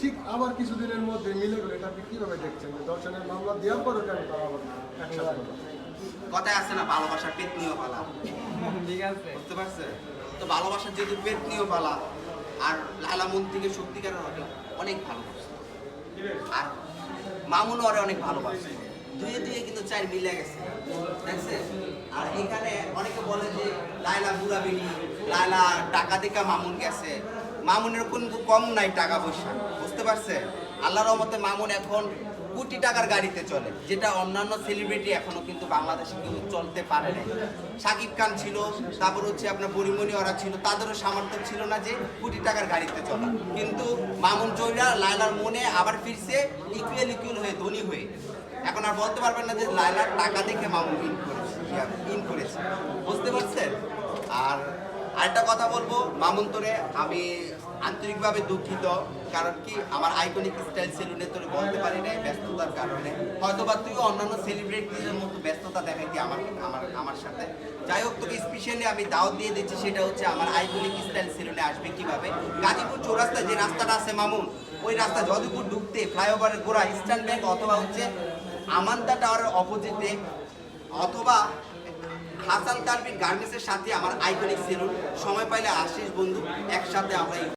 ঠিক আবার কিছুদিনের মধ্যে মিলে গেল এটা আপনি কীভাবে দেখছেন? যে দর্শনের মামলা দেওয়ার পর ওটা তারা আবার একসাথে কথায় আছে না ভালোবাসার পেতনিও পালা। ঠিক আছে। বুঝতে পারছে তো ভালোবাসার যেহেতু পেতনিও পালা আর লালা মন্ত্রীকে সত্যিকারের হবে অনেক ভালোবাসে। আর মামুন ওরে অনেক ভালোবাসে। দুয়ে দুয়ে কিন্তু চার মিলে গেছে। দেখছে? আর এখানে অনেকে বলে যে লাইলা বুড়াবিনি লাইলা টাকা দেখা মামুন গেছে মামুনের কোন কম নাই টাকা পয়সা। বুঝতে পারছে? আল্লাহর রহমতে মামুন এখন কোটি টাকার গাড়িতে চলে, যেটা অন্যান্য সেলিব্রিটি এখনও কিন্তু বাংলাদেশে কিন্তু চলতে পারে নাই। সাকিব খান ছিল, তারপর হচ্ছে আপনার পরিমণি ওরা ছিল, তাদেরও সামর্থ্য ছিল না যে কোটি টাকার গাড়িতে চলা। কিন্তু মামুন চৈরা লায়লার মনে আবার ফিরছে ইকুয়াল ইকুয়াল হয়ে, ধনী হয়ে। এখন আর বলতে পারবেন না যে লায়লার টাকা দেখে মামুন ইন করেছে ইন করেছে। বুঝতে পারছেন? আর আরেকটা কথা বলব মামুন তোরে আমি আন্তরিকভাবে দুঃখিত, কারণ কি আমার আইকনিক স্টাইল সেলুনে তোরে বলতে পারি নাই ব্যস্ততার কারণে। হয়তো বা তুইও অন্যান্য সেলিব্রিটিদের মতো ব্যস্ততা দেখাইতি আমার আমার আমার সাথে। যাই হোক, তোকে স্পেশালি আমি দাওয়াত দিয়ে দিচ্ছি, সেটা হচ্ছে আমার আইকনিক স্টাইল সেলুনে আসবে কীভাবে? গাজীপুর চৌরাস্তা যে রাস্তাটা আছে, মামুন, ওই রাস্তা যদুপুর ঢুকতে ফ্লাইওভারের গোড়া ইস্টার্ন ব্যাংক অথবা হচ্ছে আমান্তা টাওয়ারের অপোজিটে অথবা হাসান তানবির গার্মেন্টসের সাথে আমার আইকনিক সেলুন সময় পাইলে আশিস বন্ধু একসাথে আমরা